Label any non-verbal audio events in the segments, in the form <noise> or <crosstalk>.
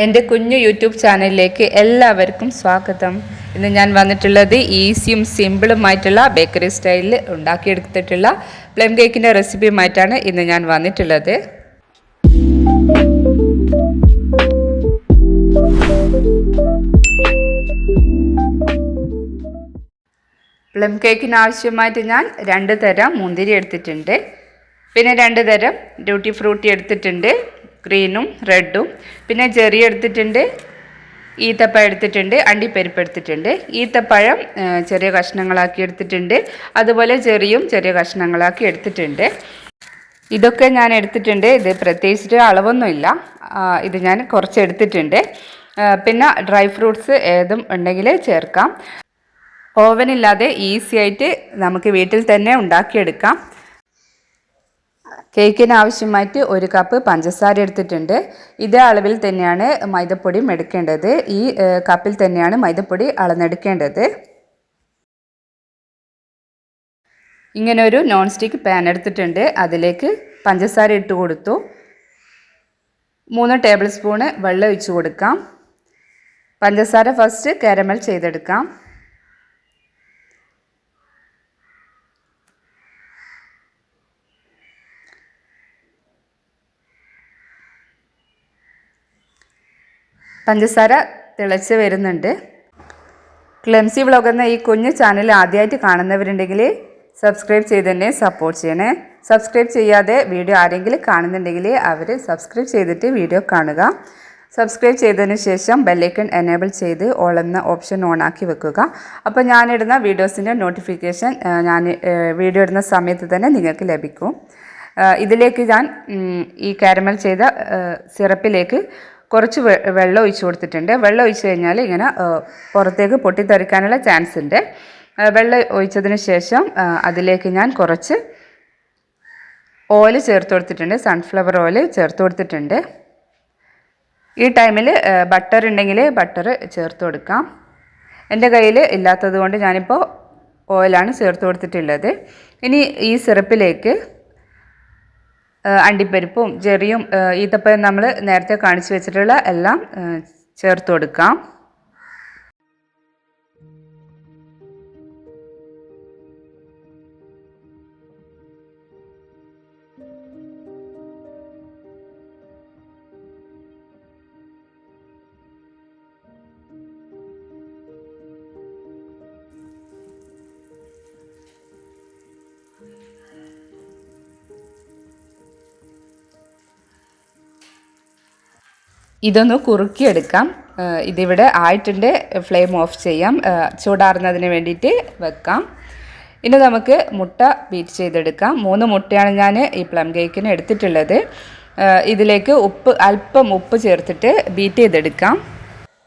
എന്റെ കുഞ്ഞു യൂട്യൂബ് ചാനലിലേക്ക് എല്ലാവർക്കും സ്വാഗതം. ഇന്ന് ഞാൻ വന്നിട്ടുള്ളത് ഈസിയും സിമ്പിളുമായിട്ടുള്ള ബേക്കറി സ്റ്റൈലിൽ ഉണ്ടാക്കിയെടുത്തിട്ടുള്ള പ്ലം കേക്കിന്റെ റെസിപ്പിയുമായിട്ടാണ് ഇന്ന് ഞാൻ വന്നിട്ടുള്ളത്. പ്ലം കേക്കിന് ആവശ്യമായിട്ട് ഞാൻ രണ്ട് തരം മുന്തിരി എടുത്തിട്ടുണ്ട്. പിന്നെ രണ്ട് തരം ഡ്യൂട്ടി ഫ്രൂട്ടി എടുത്തിട്ടുണ്ട്. ഗ്രീനും റെഡും. പിന്നെ ജെറി എടുത്തിട്ടുണ്ട് ഈത്തപ്പഴം എടുത്തിട്ടുണ്ട് അണ്ടിപ്പരിപ്പ് എടുത്തിട്ടുണ്ട്. ഈത്തപ്പഴം ചെറിയ കഷ്ണങ്ങളാക്കി എടുത്തിട്ടുണ്ട്. അതുപോലെ ചെറിയും ചെറിയ കഷ്ണങ്ങളാക്കി എടുത്തിട്ടുണ്ട്. ഇതൊക്കെ ഞാൻ എടുത്തിട്ടുണ്ട്. ഇത് പ്രത്യേകിച്ചിട്ട് അളവൊന്നുമില്ല. ഇത് ഞാൻ കുറച്ച് എടുത്തിട്ടുണ്ട്. പിന്നെ ഡ്രൈ ഫ്രൂട്ട്സ് ഏതും ഉണ്ടെങ്കിൽ ചേർക്കാം. ഓവനില്ലാതെ ഈസി ആയിട്ട് നമുക്ക് വീട്ടിൽ തന്നെ ഉണ്ടാക്കിയെടുക്കാം. കേക്കിന് ആവശ്യമായിട്ട് ഒരു കപ്പ് പഞ്ചസാര എടുത്തിട്ടുണ്ട്. ഇതേ അളവിൽ തന്നെയാണ് മൈദപ്പൊടിയും എടുക്കേണ്ടത്. ഈ കപ്പിൽ തന്നെയാണ് മൈദപ്പൊടി അളന്നെടുക്കേണ്ടത്. ഇങ്ങനെ ഒരു നോൺ സ്റ്റിക്ക് പാൻ എടുത്തിട്ടുണ്ട്. അതിലേക്ക് പഞ്ചസാര ഇട്ട് കൊടുത്തു. മൂന്ന് ടേബിൾ സ്പൂണ് വെള്ളം ഒഴിച്ചു കൊടുക്കാം. പഞ്ചസാര ഫസ്റ്റ് കാരമൽ ചെയ്തെടുക്കാം. പഞ്ചസാര തിളച്ച് വരുന്നുണ്ട്. ക്ലെംസി വ്ളോഗ് എന്ന ഈ കുഞ്ഞു ചാനൽ ആദ്യമായിട്ട് കാണുന്നവരുണ്ടെങ്കിൽ സബ്സ്ക്രൈബ് ചെയ്ത് തന്നെ സപ്പോർട്ട് ചെയ്യണേ. സബ്സ്ക്രൈബ് ചെയ്യാതെ വീഡിയോ ആരെങ്കിലും കാണുന്നുണ്ടെങ്കിൽ അവർ സബ്സ്ക്രൈബ് ചെയ്തിട്ട് വീഡിയോ കാണുക. സബ്സ്ക്രൈബ് ചെയ്തതിന് ശേഷം ബെല്ലൈക്കൺ എനേബിൾ ചെയ്ത് ഓൾ എന്ന ഓപ്ഷൻ ഓൺ ആക്കി വെക്കുക. അപ്പോൾ ഞാനിടുന്ന വീഡിയോസിന്റെ നോട്ടിഫിക്കേഷൻ ഞാൻ വീഡിയോ ഇടുന്ന സമയത്ത് തന്നെ നിങ്ങൾക്ക് ലഭിക്കും. ഇതിലേക്ക് ഞാൻ ഈ കാരമൽ ചെയ്ത സിറപ്പിലേക്ക് കുറച്ച് വെള്ളം ഒഴിച്ച് കൊടുത്തിട്ടുണ്ട്. വെള്ളം ഒഴിച്ച് കഴിഞ്ഞാൽ ഇങ്ങനെ പുറത്തേക്ക് പൊട്ടിത്തെറിക്കാനുള്ള ചാൻസ് ഉണ്ട്. വെള്ളം ഒഴിച്ചതിന് ശേഷം അതിലേക്ക് ഞാൻ കുറച്ച് ഓയിൽ ചേർത്ത് കൊടുത്തിട്ടുണ്ട്. സൺഫ്ലവർ ഓയിൽ ചേർത്ത് കൊടുത്തിട്ടുണ്ട്. ഈ ടൈമിൽ ബട്ടർ ഉണ്ടെങ്കിൽ ബട്ടർ ചേർത്ത് കൊടുക്കാം. എന്റെ കയ്യിൽ ഇല്ലാത്തത് കൊണ്ട് ഞാനിപ്പോൾ ഓയിലാണ് ചേർത്ത് കൊടുത്തിട്ടുള്ളത്. ഇനി ഈ സിറപ്പിലേക്ക് അണ്ടിപ്പരിപ്പും ചെറിയും ഈത്തപ്പഴം നമ്മൾ നേരത്തെ കാണിച്ചു വെച്ചിട്ടുള്ള എല്ലാം ചേർത്ത് കൊടുക്കാം. ഇതൊന്ന് കുറുക്കിയെടുക്കാം. ഇതിവിടെ ആയിട്ടുണ്ട്. ഫ്ലെയിം ഓഫ് ചെയ്യാം. ചൂടാറുന്നതിന് വേണ്ടിയിട്ട് വെക്കാം. ഇനി നമുക്ക് മുട്ട ബീറ്റ് ചെയ്തെടുക്കാം. മൂന്ന് മുട്ടയാണ് ഞാൻ ഈ പ്ലം കേക്കിന് എടുത്തിട്ടുള്ളത്. ഇതിലേക്ക് ഉപ്പ് അല്പം ഉപ്പ് ചേർത്തിട്ട് ബീറ്റ് ചെയ്തെടുക്കാം.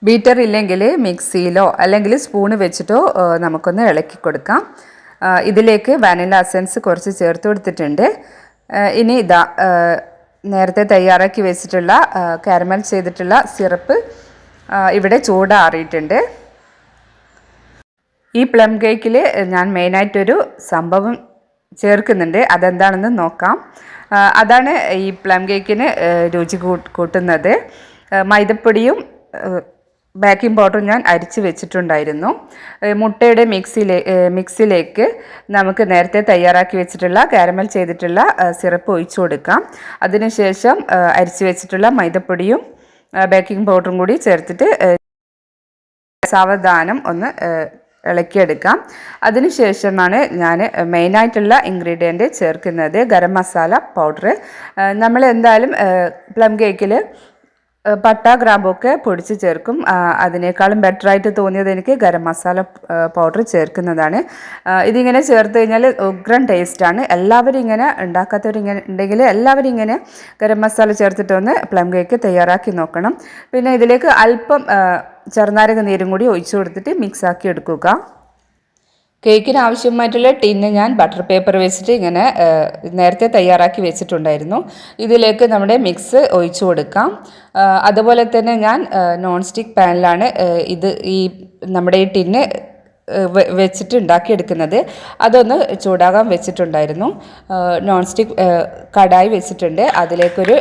ബീറ്റർ ഇല്ലെങ്കിൽ മിക്സിയിലോ അല്ലെങ്കിൽ സ്പൂണ് വെച്ചിട്ടോ നമുക്കൊന്ന് ഇളക്കി കൊടുക്കാം. ഇതിലേക്ക് വാനില അസെൻസ് കുറച്ച് ചേർത്ത് കൊടുത്തിട്ടുണ്ട്. ഇനി ഇതാ നേരത്തെ തയ്യാറാക്കി വെച്ചിട്ടുള്ള കാരമൽ ചെയ്തിട്ടുള്ള സിറപ്പ് ഇവിടെ ചൂടാറിയിട്ടുണ്ട്. ഈ പ്ലം കേക്കിൽ ഞാൻ മെയിനായിട്ടൊരു സംഭവം ചേർക്കുന്നുണ്ട്. അതെന്താണെന്ന് നോക്കാം. അതാണ് ഈ പ്ലം കേക്കിന് രുചി കൂട്ടുന്നത്. മൈദപ്പൊടിയും ബേക്കിംഗ് പൗഡർ ഞാൻ അരിച്ച് വെച്ചിട്ടുണ്ടായിരുന്നു. മുട്ടയുടെ മിക്സിലെ മിക്സിയിലേക്ക് നമുക്ക് നേരത്തെ തയ്യാറാക്കി വെച്ചിട്ടുള്ള കാരമൽ ചെയ്തിട്ടുള്ള സിറപ്പ് ഒഴിച്ചു കൊടുക്കാം. അതിനുശേഷം അരിച്ച് വെച്ചിട്ടുള്ള മൈദപ്പൊടിയും ബേക്കിംഗ് പൗഡറും കൂടി ചേർത്തിട്ട് സാവധാനം ഒന്ന് ഇളക്കിയെടുക്കാം. അതിനുശേഷമാണ് ഞാൻ മെയിനായിട്ടുള്ള ഇൻഗ്രീഡിയന്റ് ചേർക്കുന്നത് ഗരം മസാല പൗഡർ നമ്മൾ എന്തായാലും പ്ലം കേക്കിൽ പട്ട ഗ്രാമ്പൊക്കെ പൊടിച്ച് ചേർക്കും. അതിനേക്കാളും ബെറ്റർ ആയിട്ട് തോന്നിയത് എനിക്ക് ഗരം മസാല പൗഡർ ചേർക്കുന്നതാണ്. ഇതിങ്ങനെ ചേർത്ത് കഴിഞ്ഞാൽ ഉഗ്രൻ ടേസ്റ്റാണ് എല്ലാവരും ഇങ്ങനെ ഉണ്ടാക്കാത്തവരിങ്ങനെ ഉണ്ടെങ്കിൽ എല്ലാവരും ഇങ്ങനെ ഗരം മസാല ചേർത്തിട്ട് വന്ന് പ്ലം കേക്ക് തയ്യാറാക്കി നോക്കണം. പിന്നെ ഇതിലേക്ക് അല്പം ചെറുനാരക നീരും കൂടി ഒഴിച്ചു കൊടുത്തിട്ട് മിക്സ് ആക്കി എടുക്കുക. കേക്കിന് ആവശ്യമായിട്ടുള്ള ടിന്ന് ഞാൻ ബട്ടർ പേപ്പർ വെച്ചിട്ട് ഇങ്ങനെ നേരത്തെ തയ്യാറാക്കി വെച്ചിട്ടുണ്ടായിരുന്നു. ഇതിലേക്ക് നമ്മുടെ മിക്സ് ഒഴിച്ചു കൊടുക്കാം. അതുപോലെ തന്നെ ഞാൻ നോൺ സ്റ്റിക്ക് പാനിലാണ് ഇത് ഈ നമ്മുടെ ഈ ടിന്ന് വെച്ചിട്ട് ഉണ്ടാക്കിയെടുക്കുന്നത് അതൊന്ന് ചൂടാകാൻ വെച്ചിട്ടുണ്ടായിരുന്നു. നോൺ സ്റ്റിക്ക് കടായി വെച്ചിട്ടുണ്ട്. അതിലേക്കൊരു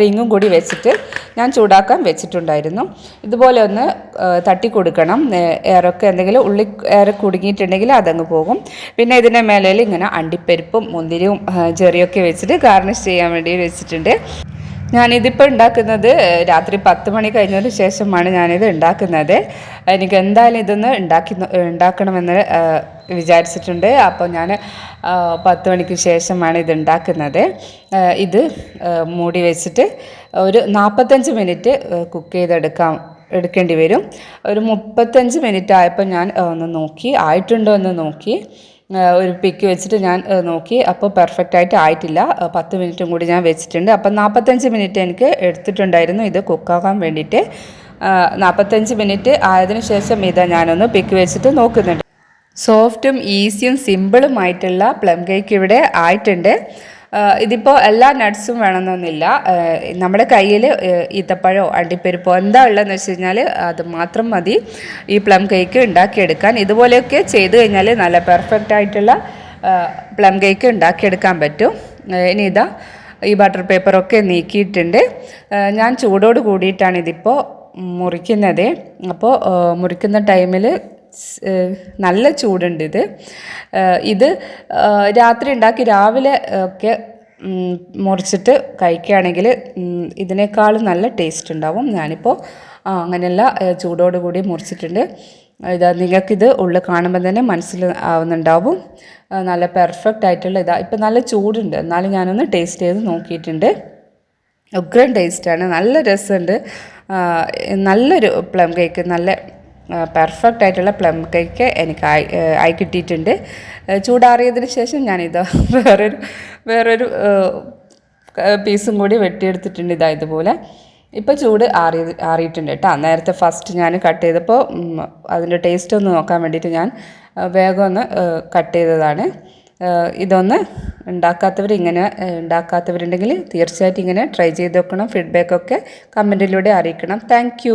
റിങ്ങും കൂടി വെച്ചിട്ട് ഞാൻ ചൂടാക്കാൻ വെച്ചിട്ടുണ്ടായിരുന്നു. ഇതുപോലെ ഒന്ന് തട്ടി കൊടുക്കണം. ഏറൊക്കെ എന്തെങ്കിലും ഉള്ളി ഏറെ കുടുങ്ങിയിട്ടുണ്ടെങ്കിൽ അതങ്ങ് പോകും. പിന്നെ ഇതിന്റെ മേലയിൽ ഇങ്ങനെ അണ്ടിപ്പരിപ്പും മുന്തിരിയും ചെറിയൊക്കെ വെച്ചിട്ട് ഗാർണിഷ് ചെയ്യാൻ വേണ്ടി വെച്ചിട്ടുണ്ട്. ഞാനിതിപ്പോൾ ഉണ്ടാക്കുന്നത് രാത്രി പത്ത് മണി കഴിഞ്ഞതിന് ശേഷമാണ് ഞാനിത് ഉണ്ടാക്കുന്നത്. എനിക്ക് എന്തായാലും ഇതൊന്ന് ഉണ്ടാക്കി ഉണ്ടാക്കണമെന്ന് വിചാരിച്ചിട്ടുണ്ട്. അപ്പോൾ ഞാൻ പത്ത് മണിക്ക് ശേഷമാണ് ഇത് ഉണ്ടാക്കുന്നത്. ഇത് മൂടി വെച്ചിട്ട് ഒരു നാൽപ്പത്തഞ്ച് മിനിറ്റ് കുക്ക് ചെയ്തെടുക്കാം എടുക്കേണ്ടി വരും. ഒരു മുപ്പത്തഞ്ച് മിനിറ്റ് ആയപ്പോൾ ഞാൻ ഒന്ന് നോക്കി. ആയിട്ടുണ്ടോ എന്ന് നോക്കി. ഒരു പിക്ക് വെച്ചിട്ട് ഞാൻ നോക്കി. അപ്പോൾ പെർഫെക്റ്റ് ആയിട്ട് ആയിട്ടില്ല. പത്ത് മിനിറ്റും കൂടി ഞാൻ വെച്ചിട്ടുണ്ട്. അപ്പം നാൽപ്പത്തഞ്ച് മിനിറ്റ് എനിക്ക് എടുത്തിട്ടുണ്ടായിരുന്നു ഇത് കുക്കാകാൻ വേണ്ടിയിട്ട്. നാൽപ്പത്തഞ്ച് മിനിറ്റ് ആയതിനു ശേഷം ഇതാ ഞാനൊന്ന് പിക്ക് വെച്ചിട്ട് നോക്കുന്നുണ്ട്. സോഫ്റ്റും ഈസിയും സിമ്പിളുമായിട്ടുള്ള പ്ലം കേക്ക് ഇവിടെ ആയിട്ടുണ്ട്. ഇതിപ്പോൾ എല്ലാ നട്ട്സും വേണമെന്നൊന്നുമില്ല. നമ്മുടെ കയ്യിൽ ഈത്തപ്പഴമോ അണ്ടിപ്പരിപ്പോ എന്താ ഉള്ളതെന്ന് വെച്ച് കഴിഞ്ഞാൽ അത് മാത്രം മതി. ഈ പ്ലം കേക്ക് ഉണ്ടാക്കിയെടുക്കാൻ. ഇതുപോലെയൊക്കെ ചെയ്തു കഴിഞ്ഞാൽ നല്ല പെർഫെക്റ്റ് ആയിട്ടുള്ള പ്ലം കേക്ക് ഉണ്ടാക്കിയെടുക്കാൻ പറ്റും. ഇനി ഇതാ ഈ ബട്ടർ പേപ്പറൊക്കെ നീക്കിയിട്ടുണ്ട്. ഞാൻ ചൂടോട് കൂടിയിട്ടാണ് ഇതിപ്പോൾ മുറിക്കുന്നത്. അപ്പോൾ മുറിക്കുന്ന ടൈമിൽ നല്ല ചൂടുണ്ട് ഇത്. ഇത് രാത്രി ഉണ്ടാക്കി രാവിലെ ഒക്കെ മുറിച്ചിട്ട് കഴിക്കുകയാണെങ്കിൽ ഇതിനേക്കാളും നല്ല ടേസ്റ്റ് ഉണ്ടാവും. ഞാനിപ്പോൾ അങ്ങനെയല്ല ചൂടോടുകൂടി ചൂടോട് കൂടി മുറിച്ചിട്ടുണ്ട്. ഇതാ നിങ്ങൾക്കിത് ഉള്ളിൽ കാണുമ്പോൾ തന്നെ മനസ്സിൽ ആവുന്നുണ്ടാവും. നല്ല പെർഫെക്റ്റ് ആയിട്ടുള്ള ഇതാ ഇപ്പം നല്ല ചൂടുണ്ട്. എന്നാലും ഞാനൊന്ന് ടേസ്റ്റ് ചെയ്ത് നോക്കിയിട്ടുണ്ട്. ഉഗ്രൻ ടേസ്റ്റാണ്. നല്ല രസമുണ്ട്. നല്ലൊരു പ്ലം കേക്ക് നല്ല പെർഫെക്റ്റ് ആയിട്ടുള്ള പ്ലം കേക്ക് എനിക്ക് ആയി ആയി കിട്ടിയിട്ടുണ്ട്. ചൂടാറിയതിന് ശേഷം ഞാനിത് <laughs> വേറൊരു വേറൊരു പീസും കൂടി വെട്ടിയെടുത്തിട്ടുണ്ട്. ഇതാ ഇതുപോലെ. ഇപ്പോൾ ചൂട് ആറി ആറിയിട്ടുണ്ട് കേട്ടോ. നേരത്തെ ഫസ്റ്റ് ഞാൻ കട്ട് ചെയ്തപ്പോൾ അതിന്റെ ടേസ്റ്റ് ഒന്ന് നോക്കാൻ വേണ്ടിയിട്ട് ഞാൻ വേഗം ഒന്ന് കട്ട് ചെയ്തതാണ്. ഇതൊന്ന് ഉണ്ടാക്കാത്തവർ ഇങ്ങനെ ഉണ്ടാക്കാത്തവരുണ്ടെങ്കിൽ തീർച്ചയായിട്ടും ഇങ്ങനെ ട്രൈ ചെയ്ത് നോക്കണം. ഫീഡ്ബാക്കൊക്കെ കമന്റിലൂടെ അറിയിക്കണം. താങ്ക്